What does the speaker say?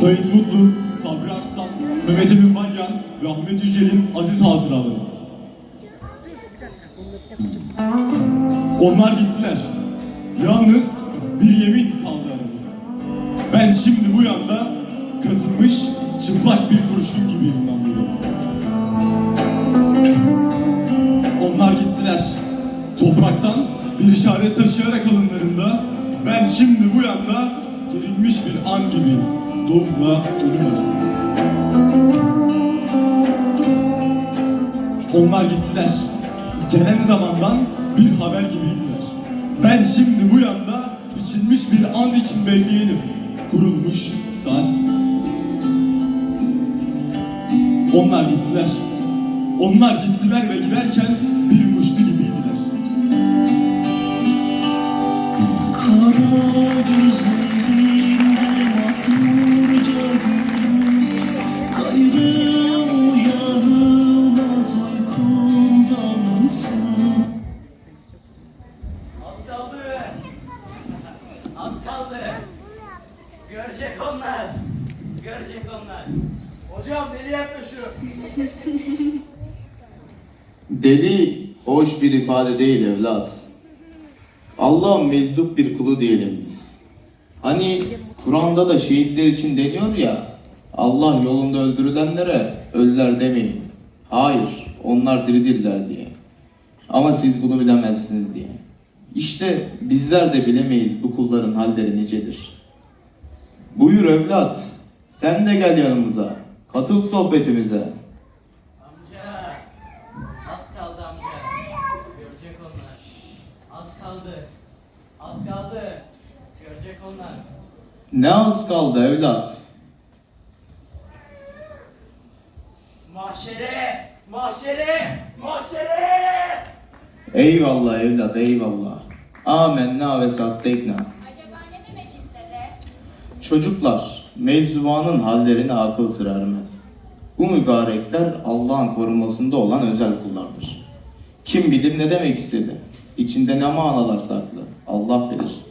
Sait Mutlu, Sabri Arslan, Mehmet Emin Balyan ve Ahmet Yücel'in aziz hatıraları. Onlar gittiler. Yalnız bir yemin kaldı aramızda. Ben şimdi bu yanda kazınmış çıplak bir kurşun gibiyim ben burada. Onlar gittiler. Topraktan bir işaret taşıyarak alınlarında ben şimdi bu yanda gerilmiş bir an gibiyim. Doğumla ölüm arasında. Onlar gittiler. Gelen zamandan bir haber gibiydiler. Ben şimdi bu yanda biçilmiş bir an için bekleyenim. Kurulmuş saat. Onlar gittiler. Onlar gittiler ve giderken bir muştu gibiydiler. Kara Görecek onlar. Görecek onlar. Hocam deli yaklaşıyor. Deli hoş bir ifade değil evlat. Allah'ın meczup bir kulu diyelim biz. Hani Kur'an'da da şehitler için deniyor ya, Allah yolunda öldürülenlere ölüler demeyin. Hayır, onlar diridirler diye. Ama siz bunu bilemezsiniz diye. İşte bizler de bilemeyiz bu kulların halleri nicedir. Buyur evlat, sen de gel yanımıza, katıl sohbetimize. Amca. Az kaldı amca. Görecek onlar. Az kaldı. Az kaldı. Görecek onlar. Ne az kaldı evlat? Mahşere. Mahşere. Mahşere. Eyvallah evlat eyvallah. Amenna ve sattekna. Çocuklar, mevzuanın hallerine akıl sır ermez. Bu mübarekler Allah'ın korumasında olan özel kullardır. Kim bilir ne demek istedi? İçinde ne manalar saklı? Allah bilir.